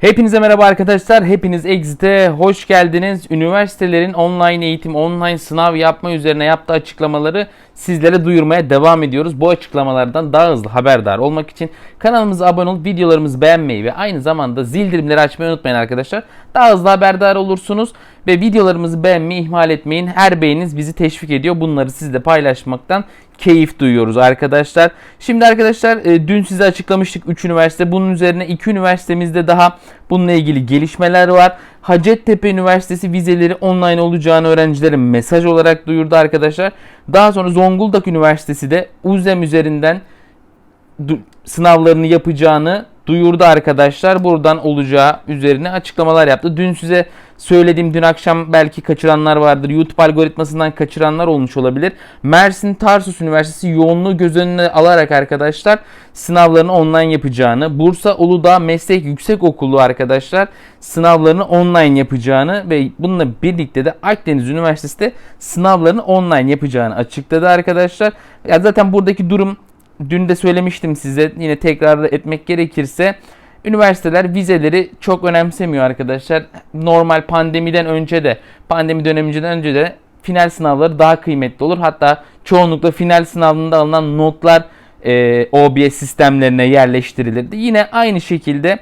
Hepinize merhaba arkadaşlar. Hepiniz Exit'e hoş geldiniz. Üniversitelerin online eğitim, online sınav yapma üzerine yaptığı açıklamaları sizlere duyurmaya devam ediyoruz. Bu açıklamalardan daha hızlı haberdar olmak için kanalımıza abone olup videolarımızı beğenmeyi ve aynı zamanda zil dilimleri açmayı unutmayın arkadaşlar. Daha hızlı haberdar olursunuz ve videolarımızı beğenmeyi ihmal etmeyin. Her beğeniniz bizi teşvik ediyor. Bunları sizle paylaşmaktan keyif duyuyoruz arkadaşlar. Şimdi arkadaşlar e, dün size açıklamıştık 3 üniversite. Bunun üzerine 2 üniversitemizde daha bununla ilgili gelişmeler var. Hacettepe Üniversitesi vizeleri online olacağını öğrencilere mesaj olarak duyurdu arkadaşlar. Daha sonra Zonguldak Üniversitesi de UZEM üzerinden sınavlarını yapacağını duyurdu arkadaşlar. Buradan olacağı üzerine açıklamalar yaptı. Dün size söylediğim dün akşam belki kaçıranlar vardır. YouTube algoritmasından kaçıranlar olmuş olabilir. Mersin Tarsus Üniversitesi yoğunluğu göz önüne alarak arkadaşlar sınavlarını online yapacağını, Bursa Uludağ Meslek Yüksekokulu arkadaşlar sınavlarını online yapacağını ve bununla birlikte de Akdeniz Üniversitesi de sınavlarını online yapacağını açıkladı arkadaşlar. Ya zaten buradaki durum dün de söylemiştim size yine tekrar etmek gerekirse üniversiteler vizeleri çok önemsemiyor arkadaşlar. Normal pandemiden önce de pandemi döneminden önce de final sınavları daha kıymetli olur. Hatta çoğunlukla final sınavında alınan notlar e, OBS sistemlerine yerleştirilirdi. Yine aynı şekilde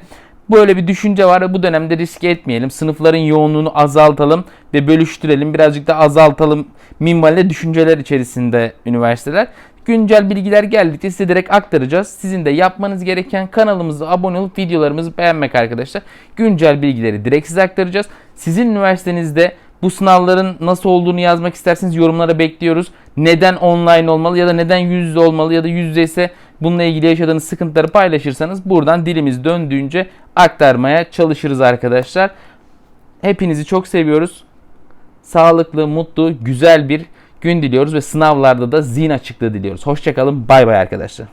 Böyle bir düşünce var ve bu dönemde riske etmeyelim. Sınıfların yoğunluğunu azaltalım ve bölüştürelim. Birazcık da azaltalım minvalde düşünceler içerisinde üniversiteler. Güncel bilgiler geldikçe size direkt aktaracağız. Sizin de yapmanız gereken kanalımıza abone olup videolarımızı beğenmek arkadaşlar. Güncel bilgileri direkt size aktaracağız. Sizin üniversitenizde bu sınavların nasıl olduğunu yazmak isterseniz yorumlara bekliyoruz. Neden online olmalı ya da neden yüz yüze olmalı ya da yüz yüze ise bununla ilgili yaşadığınız sıkıntıları paylaşırsanız buradan dilimiz döndüğünce aktarmaya çalışırız arkadaşlar. Hepinizi çok seviyoruz. Sağlıklı, mutlu, güzel bir gün diliyoruz ve sınavlarda da zihin açıklığı diliyoruz. Hoşçakalın. Bay bay arkadaşlar.